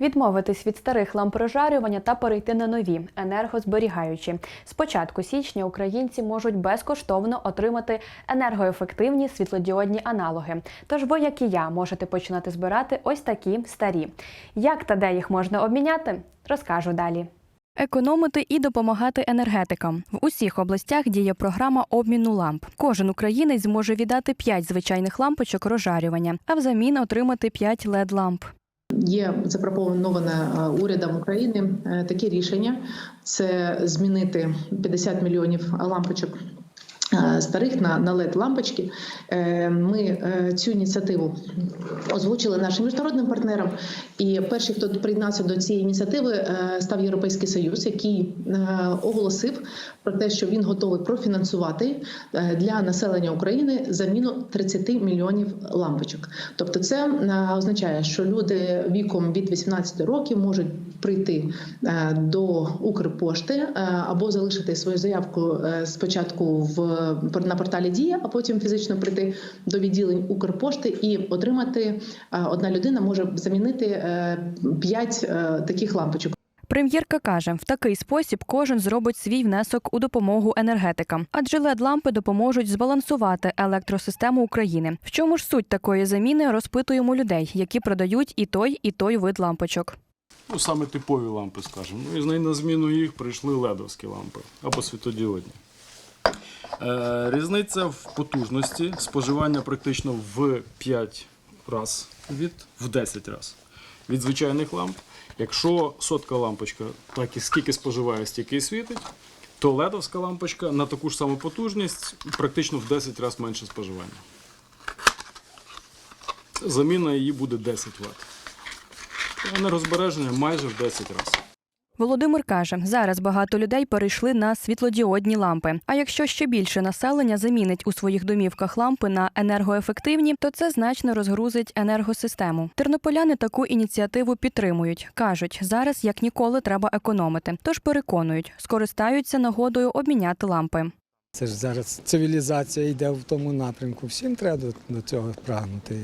Відмовитись від старих ламп розжарювання та перейти на нові енергозберігаючі. З початку січня українці можуть безкоштовно отримати енергоефективні світлодіодні аналоги. Тож ви, як і я, можете починати збирати ось такі старі. Як та де їх можна обміняти, розкажу далі. Економити і допомагати енергетикам в усіх областях діє програма обміну ламп. Кожен українець зможе віддати 5 звичайних лампочок розжарювання, а взамін отримати 5 led ламп. Є запропоноване е, урядом України е, таке рішення: це змінити 50 мільйонів лампочок. Е, Старих на, на led лампочки Е, ми е, цю ініціативу озвучили нашим міжнародним партнерам. І перший, хто приєднався до цієї ініціативи, став Європейський Союз, який оголосив про те, що він готовий профінансувати для населення України заміну 30 мільйонів лампочок. Тобто, це означає, що люди віком від 18 років можуть прийти до Укрпошти або залишити свою заявку спочатку в на порталі Дія, а потім фізично прийти до відділень Укрпошти і отримати е, одна людина може замінити 5 таких лампочок. Прем'єрка каже, в такий спосіб кожен зробить свій внесок у допомогу енергетикам, адже led лампи допоможуть збалансувати електросистему України. В чому ж суть такої заміни? Розпитуємо людей, які продають і той, і той вид лампочок. Ну, саме типові лампи, скажімо. Ну і на зміну їх прийшли ледовські лампи або світодіодні. Е, різниця в потужності споживання практично в 5 раз від в 10 раз від звичайних ламп. Якщо сотка лампочка, так і скільки споживає, стільки і світить, то ледовська лампочка на таку ж саму потужність практично в 10 разів менше споживання. Заміна її буде 10 Вт. Енергозбереження майже в 10 разів. Володимир каже, зараз багато людей перейшли на світлодіодні лампи. А якщо ще більше населення замінить у своїх домівках лампи на енергоефективні, то це значно розгрузить енергосистему. Тернополяни таку ініціативу підтримують. кажуть, зараз як ніколи треба економити. Тож переконують, скористаються нагодою обміняти лампи. Це ж зараз цивілізація йде в тому напрямку. Всім треба до, цього прагнути.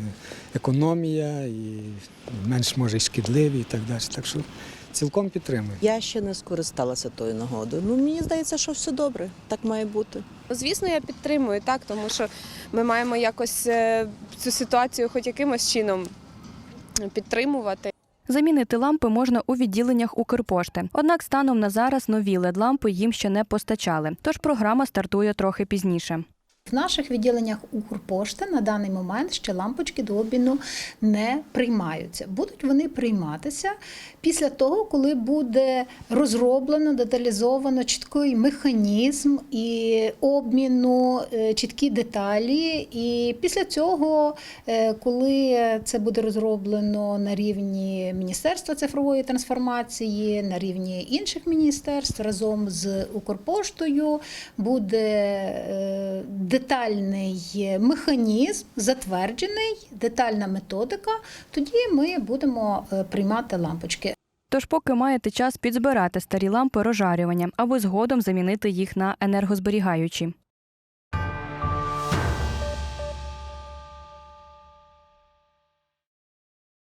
Економія і менш може шкідливі і так далі. Так що цілком підтримую. Я ще не скористалася тою нагодою. Ну мені здається, що все добре, так має бути. Звісно, я підтримую так, тому що ми маємо якось е, цю ситуацію хоч якимось чином підтримувати. Замінити лампи можна у відділеннях Укрпошти. Однак станом на зараз нові LED-лампи їм ще не постачали. Тож програма стартує трохи пізніше. В наших відділеннях Укрпошти на даний момент ще лампочки до обміну не приймаються. Будуть вони прийматися після того, коли буде розроблено, деталізовано чіткий механізм і обміну, е, чіткі деталі. І після цього, е, коли це буде розроблено на рівні Міністерства цифрової трансформації, на рівні інших міністерств разом з Укрпоштою, буде е, детальний механізм, затверджений, детальна методика, тоді ми будемо е, приймати лампочки. Тож, поки маєте час підзбирати старі лампи розжарювання, аби згодом замінити їх на енергозберігаючі.